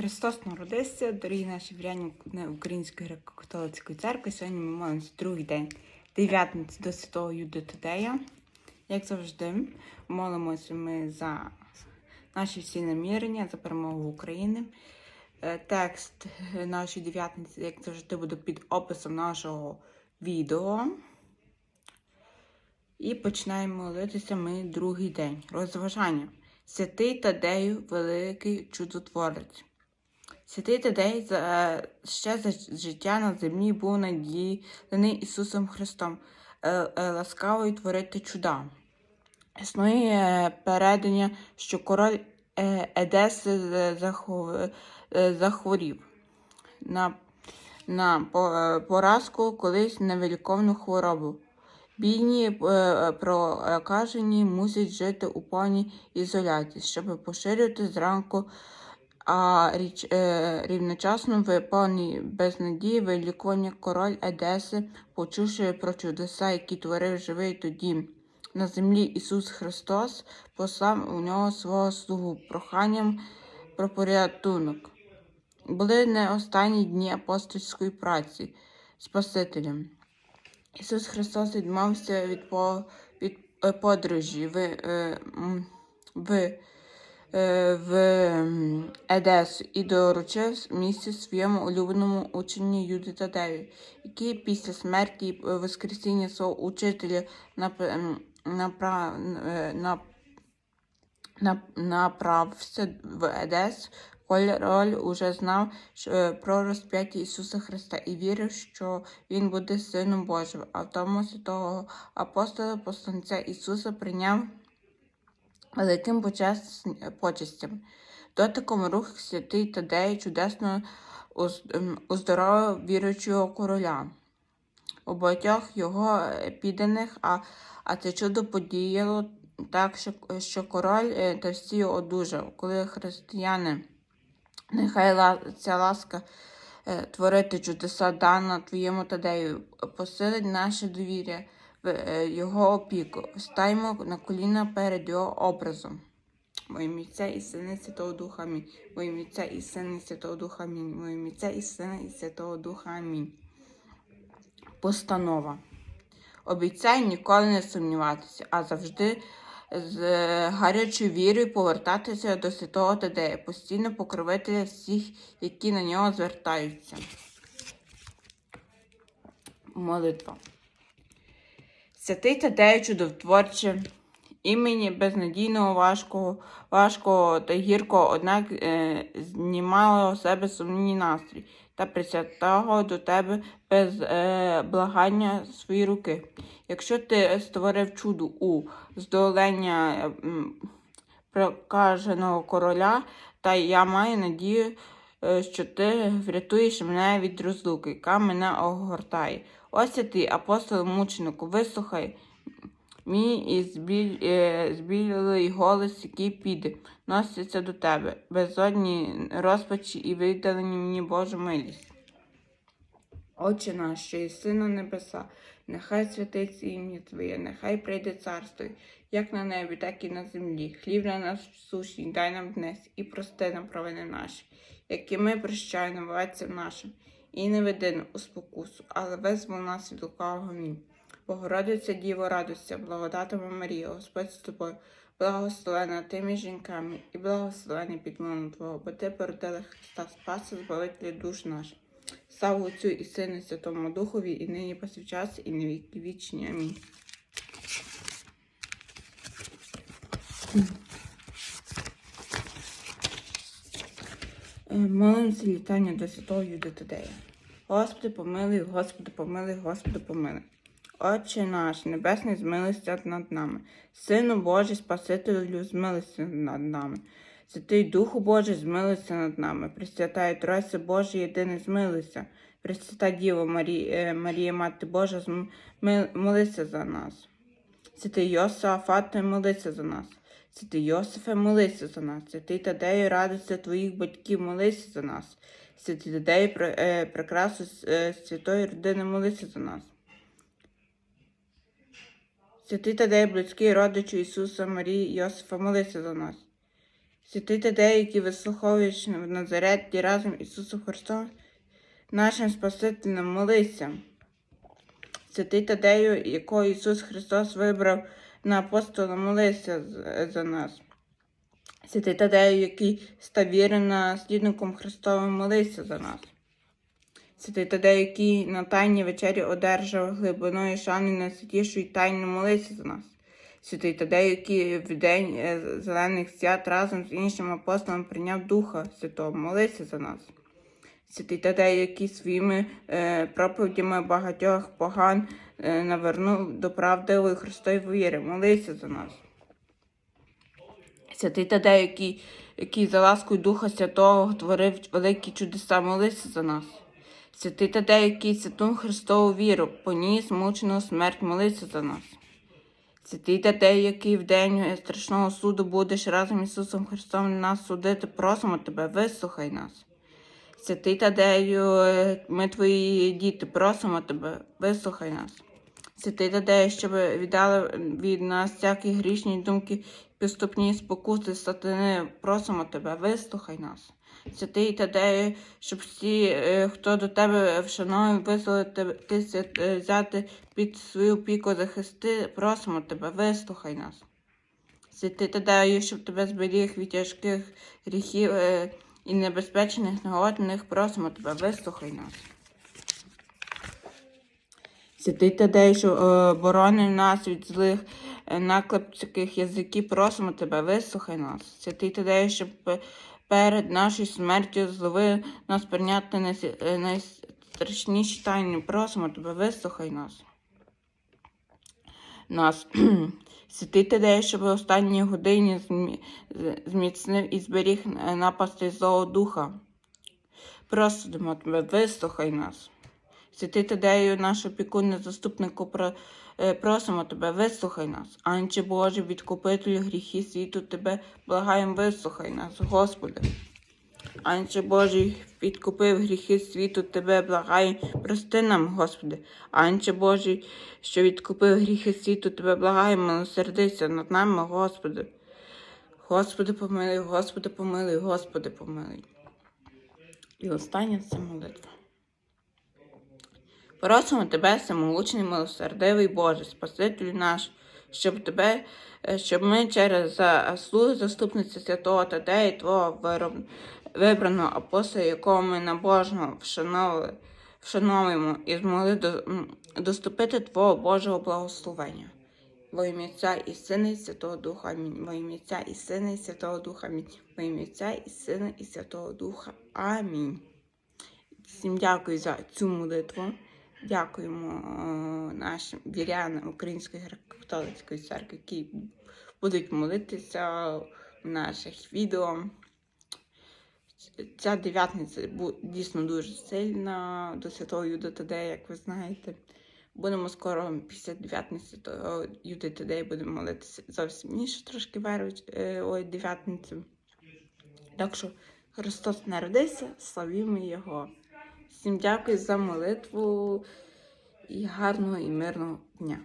Христос народився, дорогі наші віряні Української греко-католицької церкви. Сьогодні ми молимося другий день дев'ятниці до Святого Юди Тадея. Як завжди, молимося ми за наші всі намірення, за перемогу України. Е, Текст нашої дев'ятниці, як завжди, буде під описом нашого відео. І починаємо молитися ми другий день. Розважання. Святий Тадею, великий чудотворець. Святий Тадей за, ще за життя на землі був наділений Ісусом Христом, е, е, творити чуда. Існує передання, що король е, Едеси захворів на, на поразку колись невиліковну хворобу. Бідні прокажені мусять жити у повній ізоляції, щоб поширювати зранку, а річ, е, рівночасно в повній безнадії вилікування король Едеси, почувши про чудеса, які творив живий тоді на землі Ісус Христос, послав у нього свого слугу проханням про порятунок. Були не останні дні апостольської праці Спасителем. Ісус Христос відмовився від, по, від е, подорожі в, е, в, в м, Едесу і доручив місце своєму улюбленому ученню Юді Тадею, який після смерті і Воскресіння свого учителя нап, м, напра, е, нап, нап, направився в Едес. Король уже знав е, про розп'яття Ісуса Христа і вірив, що Він буде Сином Божим. А в тому святого апостола посланця Ісуса прийняв великим почес- почестям. Дотиком рук святий Тадей чудесно уз- ем, віруючого короля. У багатьох його підданих, а, а це чудо подіяло так, що, що король е, та всі одужав, коли християни. Нехай ця ласка е, творити чудеса дана твоєму Тадею, посилить наше довір'я його опіку. Стаймо на коліна перед його образом. Ім'я Отця і Сина Святого Духа Амінь. Ім'я Отця і Сина Святого Духа Амінь. Ім'я Отця і Сина і Святого Духа Амінь. Постанова. Обіцяй ніколи не сумніватися, а завжди з е, гарячою вірою повертатися до святого Тадея, постійно покровителя всіх, які на нього звертаються. Молитва. Святий Тадею чудотворче, імені безнадійного важкого, важкого та гіркого, однак е, знімало у себе сумнівний настрій та присвятого до тебе без е, благання свої руки. Якщо ти створив чудо у здолення м, прокаженого короля, та я маю надію, е, що ти врятуєш мене від розлуки, яка мене огортає. Ось і ти, апостол мученику, вислухай мій і збіль, е, голос, який піде, носиться до тебе, безодні розпачі і видалені мені Божу милість. Отче наш, що єси на небеса, нехай святиться ім'я Твоє, нехай прийде царство, як на небі, так і на землі. Хліб на наш суші, дай нам днес і прости нам провини наші, які ми прощаємо винуватцям нашим, і не веди у спокусу, але визвол нас від лукавого мій. Богородиця Діво, радуйся, благодатима Марія, Господь з тобою, благословена ти між жінками, і благословений підлону Твого, бо ти породила Христа, Спаса, Збавителя душ наших. Слава Отцю і Сину, Святому Духові, і нині повсякчас, і на віки вічні. Амінь. Молимося літання до Святого Юда Тадея. Господи, помилуй, Господи, помилуй, Господи, помилуй. Отче наш, Небесний, змилися над нами. Сину Божий, Спасителю, змилися над нами. Святий Духу Божий, змилися над нами. Пресвятая Тройця Божа, єдине змилися. Пресвята Діва Марія, Марія Мати Божа, зм- молися за нас. Святий Йосафате, молися за нас. Святий Йосифе, молися за нас. Святий Тадею, радуйся твоїх батьків, молися за нас. Святий Тадею, е, прекрасу е, святої родини, молися за нас. Святий Тадей, близький родичу Ісуса, Марії, Йосифа, молися за нас. Святий Тадей, який вислуховуєш в Назареті разом з Ісусом Христом, нашим Спасителем, молися. Святий Тадею, якого Ісус Христос вибрав на апостола, молися за нас. Святий Тадею, який став вірним наслідником Христовим, молися за нас. Святий Тадею, який на тайній вечері одержав глибиною шани найсвятішої тайни, молися за нас. Святий Тадей, який в день е, зелених свят разом з іншими апостолами прийняв Духа Святого, молися за нас. Святий Тадей, який своїми е, проповідями багатьох поган е, навернув до правдивої Христової віри, молися за нас. Святий Тадей, який, який за ласкою Духа Святого творив великі чудеса, молися за нас. Святий Тадей, який святу Христову віру, поніс мучену смерть, молися за нас. Святий Тадей, який в день страшного суду будеш разом з Ісусом Христом нас судити, просимо тебе, вислухай нас. Святий Тадею, е, ми твої діти, просимо тебе, вислухай нас. Святий Тадею, щоб віддали від нас всякі грішні думки, підступні спокуси, сатани, просимо тебе, вислухай нас. Святий Тадею, щоб всі, е, хто до тебе вшановує, визволитися, е, взяти під свою опіку захисти, просимо тебе, вислухай нас. Святий Тадею, щоб тебе зберіг від тяжких гріхів і небезпечних негодних, просимо тебе, вислухай нас. Святий Тадей, що е, боронив нас від злих е, наклепських язиків, просимо тебе, вислухай нас. Святий Тадей, щоб е, перед нашою смертю зловив нас прийняти е, найстрашніші тайни, просимо тебе, вислухай нас. Нас. Святий Тадей, щоб в останній годині зміцнив і зберіг е, напасти злого духа. Просимо тебе, вислухай нас. Святий Тадею, наш опікун, заступнику, е, просимо тебе, вислухай нас. Анче Боже, відкупителю гріхи світу, тебе благаєм, вислухай нас, Господи. Анче Божий, відкупив гріхи світу, тебе благаєм, прости нам, Господи. Анче Божий, що відкупив гріхи світу, тебе благаєм, милосердися над нами, Господи. Господи, помилуй, Господи, помилуй, Господи, помилуй. І остання це молитва. Просимо тебе, самолучний, милосердивий Боже, Спасителю наш, щоб тебе, е, щоб ми через заслуги заступниці святого Тадея, Твого вироб- вибраного апостола, якого ми набожно вшановуємо і змогли до, доступити Твого Божого благословення. Во ім'я Отця і Сина і Святого Духа. Амінь. Во ім'я Отця і Сина і Святого Духа. Амінь. Во ім'я Отця і Сина і Святого Духа. Амінь. Всім дякую за цю молитву. Дякуємо е, нашим вірянам Української греко-католицької церкви, які будуть молитися в наших відео. Ця дев'ятниця дійсно дуже сильна до Святого Юда Тадея, як ви знаєте. Будемо скоро після дев'ятниці до Юди Тадея будемо молитися зовсім інше трошки верують е, ой, дев'ятницю. Так що Христос народився, славімо Його. Всім дякую за молитву і гарного і мирного дня.